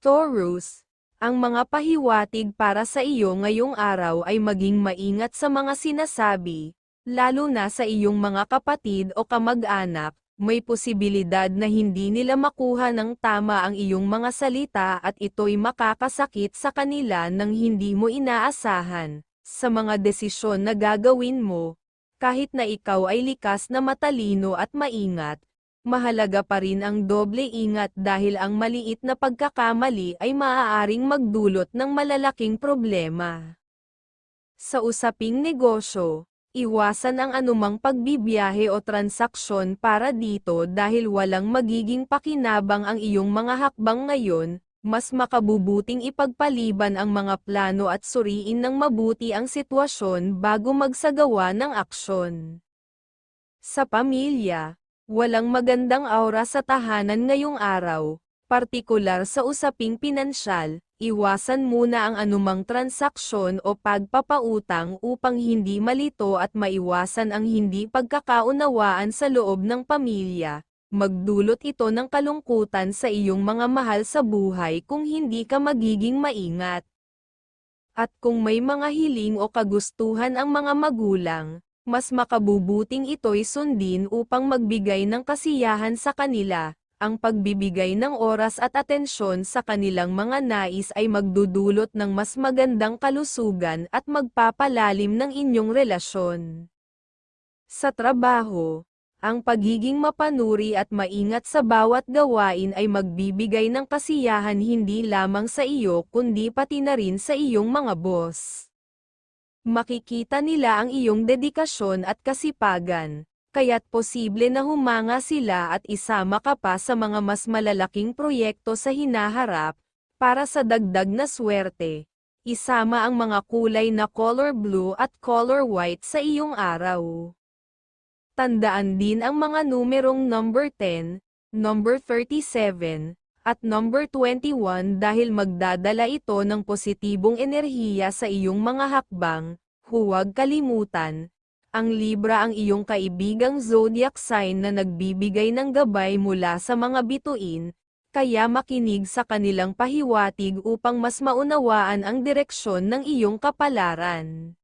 Taurus, ang mga pahiwatig para sa iyo ngayong araw ay maging maingat sa mga sinasabi, lalo na sa iyong mga kapatid o kamag-anak, may posibilidad na hindi nila makuha ng tama ang iyong mga salita at ito'y makakasakit sa kanila nang hindi mo inaasahan, sa mga desisyon na gagawin mo, kahit na ikaw ay likas na matalino at maingat, mahalaga pa rin ang doble ingat dahil ang maliit na pagkakamali ay maaaring magdulot ng malalaking problema. Sa usaping negosyo, iwasan ang anumang pagbibiyahe o transaksyon para dito dahil walang magiging pakinabang ang iyong mga hakbang ngayon, mas makabubuting ipagpaliban ang mga plano at suriin ng mabuti ang sitwasyon bago magsagawa ng aksyon. Sa pamilya, Walang magandang aura sa tahanan ngayong araw, partikular sa usaping pinansyal, iwasan muna ang anumang transaksyon o pagpapautang upang hindi malito at maiwasan ang hindi pagkakaunawaan sa loob ng pamilya. Magdulot ito ng kalungkutan sa iyong mga mahal sa buhay kung hindi ka magiging maingat. At kung may mga hiling o kagustuhan ang mga magulang, mas makabubuting ito'y sundin upang magbigay ng kasiyahan sa kanila. Ang pagbibigay ng oras at atensyon sa kanilang mga nais ay magdudulot ng mas magandang kalusugan at magpapalalim ng inyong relasyon. Sa trabaho, ang pagiging mapanuri at maingat sa bawat gawain ay magbibigay ng kasiyahan hindi lamang sa iyo kundi pati na rin sa iyong mga boss. Makikita nila ang iyong dedikasyon at kasipagan, kaya't posible na humanga sila at isama ka pa sa mga mas malalaking proyekto sa hinaharap, para sa dagdag na swerte. Isama ang mga kulay na color blue at color white sa iyong araw. Tandaan din ang mga numerong number 10, number 37, at number 21 dahil magdadala ito ng positibong enerhiya sa iyong mga hakbang, huwag kalimutan, ang Libra ang iyong kaibigang zodiac sign na nagbibigay ng gabay mula sa mga bituin, kaya makinig sa kanilang pahiwatig upang mas maunawaan ang direksyon ng iyong kapalaran.